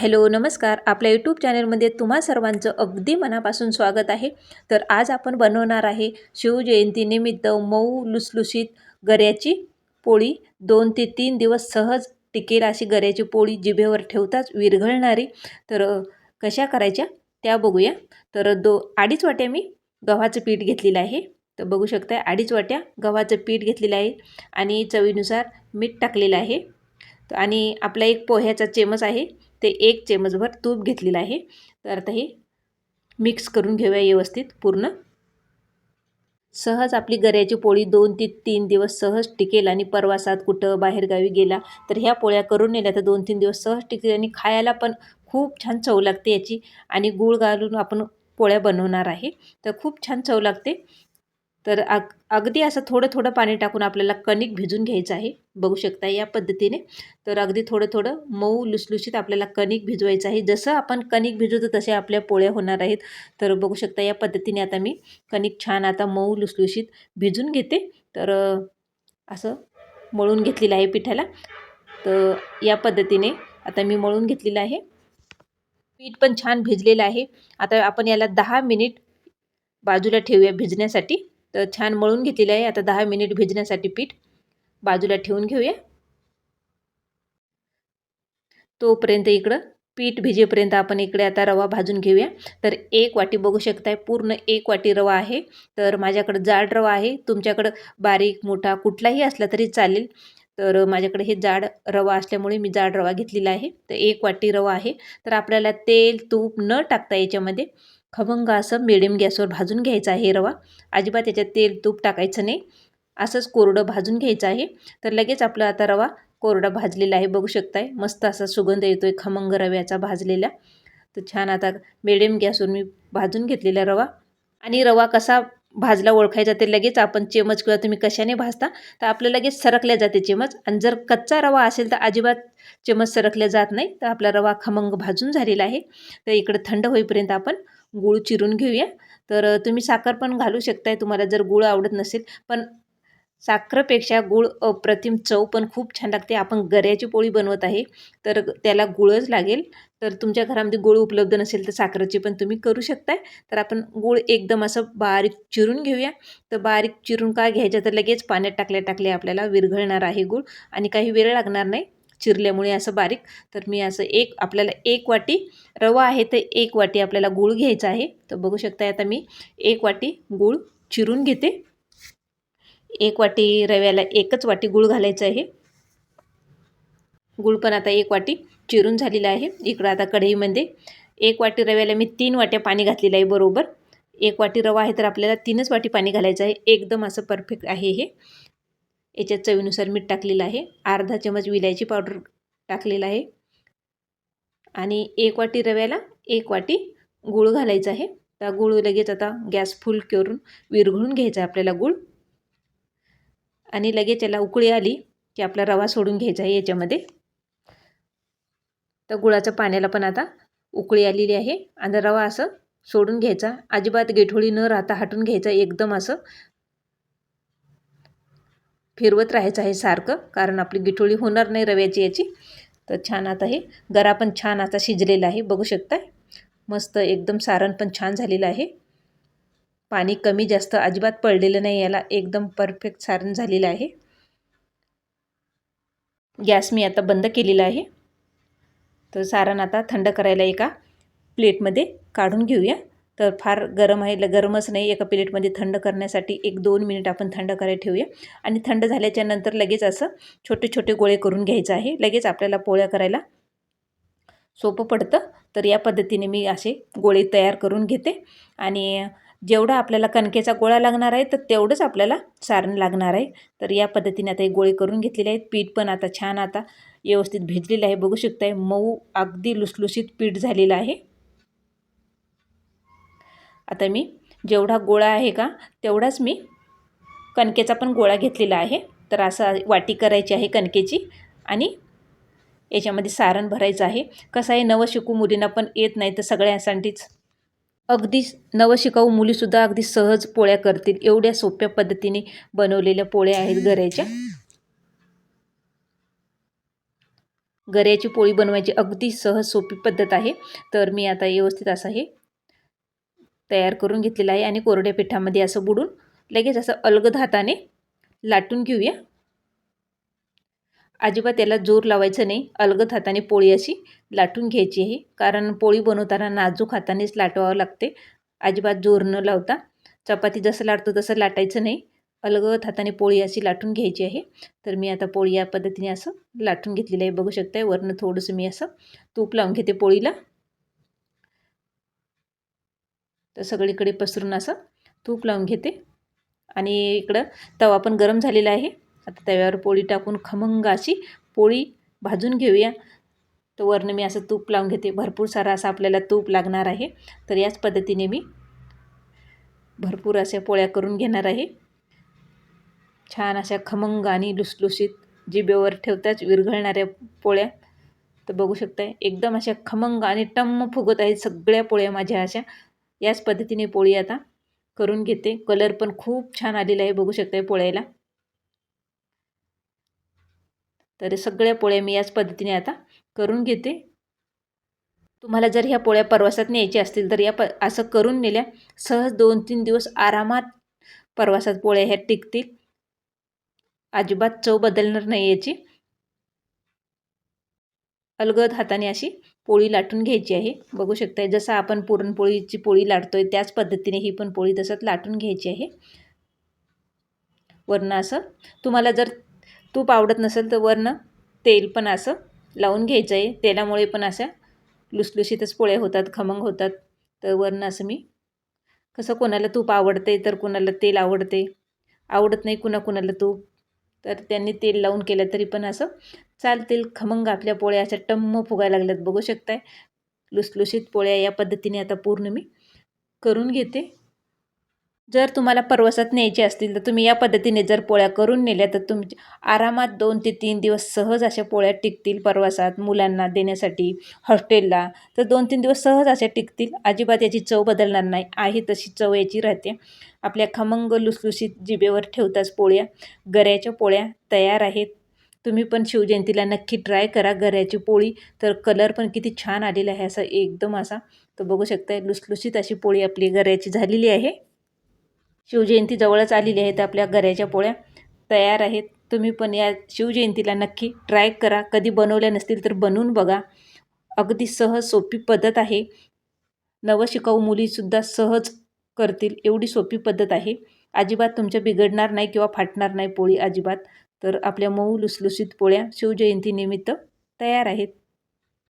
Hello नमस्कार. आपल्या YouTube चॅनलमध्ये तुम्हा सर्वांचं अगदी मनापासून स्वागत आहे. तर आज आपण बनवणार आहे शिवजयंतीनिमित्त मऊ लुसलुशीत गऱ्याची पोळी. दोन ते तीन दिवस सहज टिकेल अशी गऱ्याची पोळी जिभेवर ठेवताच विरघळणारी. तर कशा करायच्या त्या बघूया. तर दो अडीच वाट्या मी गव्हाचं पीठ घेतलेलं आहे. तर बघू शकता अडीच वाट्या गव्हाचं पीठ घेतलेलं आहे आणि चवीनुसार मीठ टाकलेलं आहे. तर आणि आपला एक पोह्याचा चेमच आहे. ते एक चेमचभर तूप घेतलेलं आहे. तर आता हे मिक्स करून घेऊया व्यवस्थित पूर्ण. सहज आपली गऱ्याची पोळी दोन ते तीन दिवस सहज टिकेल आणि परवासात कुठं बाहेरगावी गेला तर ह्या पोळ्या करून नेल्या तर दोन तीन दिवस सहज टिकेल आणि खायला पण खूप छान चव लागते याची. आणि गूळ घालून आपण पोळ्या बनवणार आहे. तर खूप छान चव लागते. तर अग अगदी असं थोडं थोडं पाणी टाकून आपल्याला कणिक भिजून घ्यायचं आहे. बघू शकता या पद्धतीने. तर अगदी थोडं थोडं मऊ लुसलुशीत आपल्याला कणिक भिजवायचं आहे. जसं आपण कणिक भिजवतो तसे आपल्या पोळ्या होणार आहेत. तर बघू शकता या पद्धतीने आता मी कणिक छान आता मऊ लुसलुशीत भिजून घेते. तर असं मळून घेतलेलं आहे पिठाला. तर या पद्धतीने आता मी मळून घेतलेलं आहे. पीठ पण छान भिजलेलं आहे. आता आपण याला दहा मिनिट बाजूला ठेवूया भिजण्यासाठी. तर छान मळून घेतलेलं आहे. आता दहा मिनिट भिजण्यासाठी पीठ बाजूला ठेवून घेऊया. तोपर्यंत इकडं पीठ भिजेपर्यंत आपण इकडे आता रवा भाजून घेऊया. तर एक वाटी बघू शकताय पूर्ण एक वाटी रवा आहे. तर माझ्याकडं जाड रवा आहे. तुमच्याकडं बारीक मोठा कुठलाही असला तरी चालेल. तर माझ्याकडे हे जाड रवा असल्यामुळे मी जाड रवा घेतलेला आहे. तर एक वाटी रवा आहे. तर आपल्याला तेल तूप न टाकता याच्यामध्ये खमंग असं मिडियम गॅसवर भाजून घ्यायचं आहे रवा. अजिबात त्याच्यात तेल तूप टाकायचं नाही. असंच कोरडं भाजून घ्यायचं आहे. तर लगेच आपला आता रवा कोरडा भाजलेला आहे बघू शकताय. मस्त असा सुगंध येतो आहे खमंग रव्याचा भाजलेला. तर छान आता मिडियम गॅसवर मी भाजून घेतलेला रवा. आणि रवा कसा भाजला ओळखायचा ते लगेच आपण चेमच किंवा तुम्ही कशाने भाजता तर आपलं लगेच सरकल्या जाते चेमच. आणि जर कच्चा रवा असेल तर अजिबात चेमच सरकल्या जात नाही. तर आपला रवा खमंग भाजून झालेला आहे. तर इकडं थंड होईपर्यंत आपण गूळ चिरून घेऊया. तर तुम्ही साखर पण घालू शकताय तुम्हाला जर गूळ आवडत नसेल पण साखरेपेक्षा गूळ अप्रतिम चव पण खूप छान लागते. आपण गऱ्याची पोळी बनवत आहे तर त्याला गुळच लागेल. तर तुमच्या घरामध्ये गूळ उपलब्ध नसेल तर साखरेची पण तुम्ही करू शकताय. तर आपण गूळ एकदम असं बारीक चिरून घेऊया. तर बारीक चिरून का घ्यायचं तर लगेच पाण्यात टाकल्या टाकल्या आपल्याला विरघळणार आहे गूळ. आणि काही वेळ लागणार नाही. चिरल्यामुळे असं बारीक. तर मी असं एक आपल्याला एक वाटी रवा आहे तर एक वाटी आपल्याला गूळ घ्यायचा आहे. तर बघू शकता आता मी एक वाटी गूळ चिरून घेते. एक वाटी रव्याला एकच वाटी गूळ घालायचं आहे. गूळ पण आता एक वाटी चिरून झालेला आहे. इकडं आता कढईमध्ये एक वाटी रव्याला मी तीन वाट्या पाणी घातलेलं आहे बरोबर. एक वाटी रवा आहे तर आपल्याला तीनच वाटी पाणी घालायचं आहे. एकदम असं परफेक्ट आहे हे. याच्यात चवीनुसार मीठ टाकलेलं आहे. अर्धा चमच विलायची पावडर टाकलेला आहे. आणि एक वाटी रव्याला एक वाटी गूळ घालायचं आहे. त्या गूळ लगेच आता गॅस फुल करून विरघळून घ्यायचा आपल्याला गूळ. आणि लगेच याला उकळी आली की आपला रवा सोडून घ्यायचा आहे याच्यामध्ये. तर गुळाच्या पाण्याला पण आता उकळी आलेली आहे. आणि रवा असं सोडून घ्यायचा. अजिबात गेठोळी न राहता हटून घ्यायचा. एकदम असं फिरवत राहायचं आहे सारखं कारण आपली गिठोळी होणार नाही रव्याची याची. तर छान आता हे गरा पण छान आता शिजलेला आहे बघू शकताय? मस्त एकदम सारण पण छान झालेलं आहे. पाणी कमी जास्त अजिबात पडलेलं नाही याला एकदम परफेक्ट सारण झालेलं आहे. गॅस मी आता बंद केलेला आहे. तर सारण आता थंड करायला एका प्लेटमध्ये काढून घेऊया. तर फार गरम आहे गरमच नाही. एका प्लेटमध्ये थंड करण्यासाठी एक दोन मिनिट आपण थंड करायला ठेवूया. आणि थंड झाल्याच्यानंतर लगेच असं छोटे छोटे गोळे करून घ्यायचं आहे. लगेच आपल्याला पोळ्या करायला सोपं पडतं. तर या पद्धतीने मी असे गोळे तयार करून घेते. आणि जेवढा आपल्याला कणकेचा गोळा लागणार आहे तर तेवढंच आपल्याला सारण लागणार आहे. तर या पद्धतीने आता हे गोळे करून घेतलेले आहेत. पीठ पण आता छान आता व्यवस्थित भेजलेलं आहे. बघू शकताय मऊ अगदी लुसलुशीत पीठ झालेलं आहे. आता मी जेवढा गोळा आहे का तेवढाच मी कणकेचा पण गोळा घेतलेला आहे. तर असं वाटी करायची आहे कणकेची आणि याच्यामध्ये सारण भरायचं आहे. कसं आहे नवशिकू मुलींना पण येत नाही तर सगळ्यांसाठीच. अगदी नवशिकाऊ मुलीसुद्धा अगदी सहज पोळ्या करतील. एवढ्या सोप्या पद्धतीने बनवलेल्या पोळ्या आहेत गऱ्याच्या. गऱ्याची पोळी बनवायची अगदी सहज सोपी पद्धत आहे. तर मी आता व्यवस्थित असं हे तयार करून घेतलेलं आहे आणि कोरड्या पिठामध्ये असं बुडून लगेच असं अलगद हाताने लाटून घेऊया. अजिबात त्याला जोर लावायचं नाही. अलगद हाताने पोळी अशी लाटून घ्यायची आहे. कारण पोळी बनवताना नाजूक हातानेच लाटवावं लागते. अजिबात जोर न लावता चपाती जसं लाटतो तसं लाटायचं नाही. अलगद हाताने पोळी अशी लाटून घ्यायची आहे. तर मी आता पोळी या पद्धतीने असं लाटून घेतलेलं आहे. बघू शकताय वरनं थोडंसं मी असं तूप लावून घेते पोळीला. तर सगळीकडे पसरून असं तूप लावून घेते. आणि इकडं तवा पण गरम झालेला आहे. आता तव्यावर पोळी टाकून खमंग अशी पोळी भाजून घेऊया. तर वरनं मी असं तूप लावून घेते. भरपूर सारा असं आपल्याला तूप लागणार आहे. तर याच पद्धतीने मी भरपूर अशा पोळ्या करून घेणार आहे. छान अशा खमंग आणि लुसलुशीत जिबेवर ठेवताच विरघळणाऱ्या पोळ्या. तर बघू शकताय एकदम अशा खमंग आणि टम्म फुगत आहेत सगळ्या पोळ्या माझ्या अशा. याच पद्धतीने पोळी आता करून घेते. कलर पण खूप छान आलेला आहे. बघू शकते पोळ्याला. तर सगळ्या पोळ्या मी याच पद्धतीने आता करून घेते. तुम्हाला जर ह्या पोळ्या प्रवासात न्यायच्या असतील तर या प असं करून नेल्या सहज दोन तीन दिवस आरामात प्रवासात पोळ्या ह्या टिकतील. अजिबात चव बदलणार नाही याची. अलगद हाताने अशी पोळी लाटून घ्यायची आहे. बघू शकताय जसं आपण पुरणपोळीची पोळी लाटतोय त्याच पद्धतीने ही पण पोळी तसंच लाटून घ्यायची आहे. वरनं असं तुम्हाला जर तूप आवडत नसेल तर वरनं तेल पण असं लावून घ्यायचं आहे. तेलामुळे पण अशा लुसलुशीतच पोळ्या होतात खमंग होतात. तर वरनं असं मी कसं कोणाला तूप आवडते तर कोणाला तेल आवडते आवडत नाही कुणा कुणाला तूप तर त्यांनी तेल लावून केलं तरी पण असं चालतील. खमंग आपल्या पोळ्या अशा टम्म फुगायला लागल्यात. बघू शकताय? लुसलुशीत पोळ्या या पद्धतीने आता पूर्ण मी करून घेते. जर तुम्हाला प्रवासात न्यायचे असतील तर तुम्ही या पद्धतीने जर पोळ्या करून नेल्या तर तुमच्या आरामात दोन ते तीन दिवस सहज अशा पोळ्या टिकतील प्रवासात मुलांना देण्यासाठी हॉस्टेलला. तर दोन तीन दिवस सहज अशा टिकतील. अजिबात याची चव बदलणार नाही. आहे तशी चव याची राहते. आपल्या खमंग लुसलुशीत जिबेवर ठेवताच पोळ्या गऱ्याच्या पोळ्या तयार आहेत. तुम्ही पण शिवजयंतीला नक्की ट्राय करा गऱ्याची पोळी. तर कलर पण किती छान आलेला आहे असा एकदम असा. तो बघू शकता लुसलुसीत अशी पोळी आपली गऱ्याची झालेली आहे. शिवजयंती जवळच आलेली आहे तर आपल्या गऱ्याच्या पोळ्या तयार आहेत. तुम्ही पण या शिवजयंतीला नक्की ट्राय करा. कधी बनवल्या नसतील तर बनवून बघा. अगदी सहज सोपी पद्धत आहे. नवशिकाऊ मुलीसुद्धा सहज करतील. एवढी सोपी पद्धत आहे. अजिबात तुमच्या बिघडणार नाही किंवा फाटणार नाही पोळी अजिबात. तर आपल्या मऊ लुसलुसीत पोळ्या शिवजयंतीनिमित्त तयार आहेत.